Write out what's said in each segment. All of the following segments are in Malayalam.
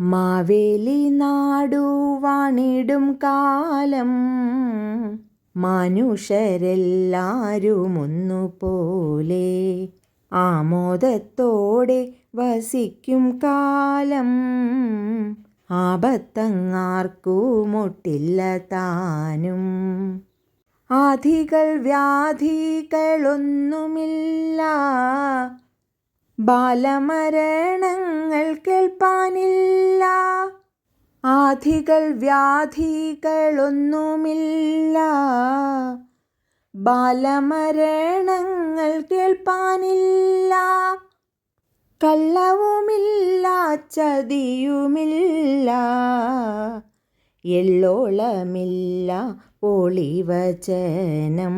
മാവേലി നാടു വാണിടും കാലം. മനുഷ്യരെല്ലാരും ഒന്നുപോലെ ആമോദത്തോടെ വസിക്കും കാലം. ആപത്തങ്ങാർക്കുമൊട്ടില്ല താനും. ആധികൾ വ്യാധികളൊന്നുമില്ല. ബാലമരണങ്ങൾ കേൾപ്പാനില്ല. ആധികൾ വ്യാധികളൊന്നുമില്ല. ബാലമരണങ്ങൾ കേൾപ്പാനില്ല. കള്ളവുമില്ല ചതിയുമില്ല. എള്ളോളമില്ല പൊളിവചനം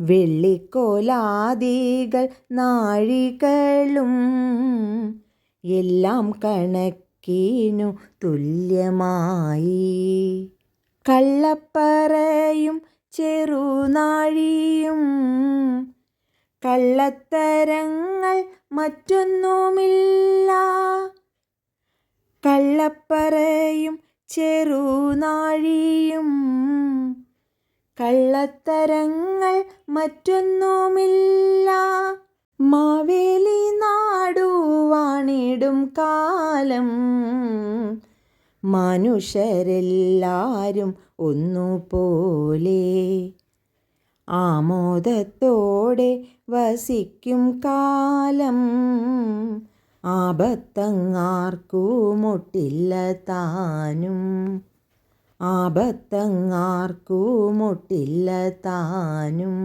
വെള്ളിക്കോലാദികൾ നാഴികളും എല്ലാം കണക്കിനു തുല്യമായി. കള്ളപ്പറയും ചെറുനാഴിയും കള്ളത്തരങ്ങൾ മറ്റൊന്നുമില്ല. കള്ളപ്പറയും ചെറുനാഴിയും കള്ളത്തരങ്ങൾ മറ്റൊന്നുമില്ല. മാവേലി നാടുവാണിടും കാലം. മനുഷ്യരെല്ലാരും ഒന്നുപോലെ ആമോദത്തോടെ വസിക്കും കാലം. ആപത്തങ്ങാർക്കുമൊട്ടില്ല താനും. ആപത്തങ്ങാർക്കുമൊട്ടില്ല താനും.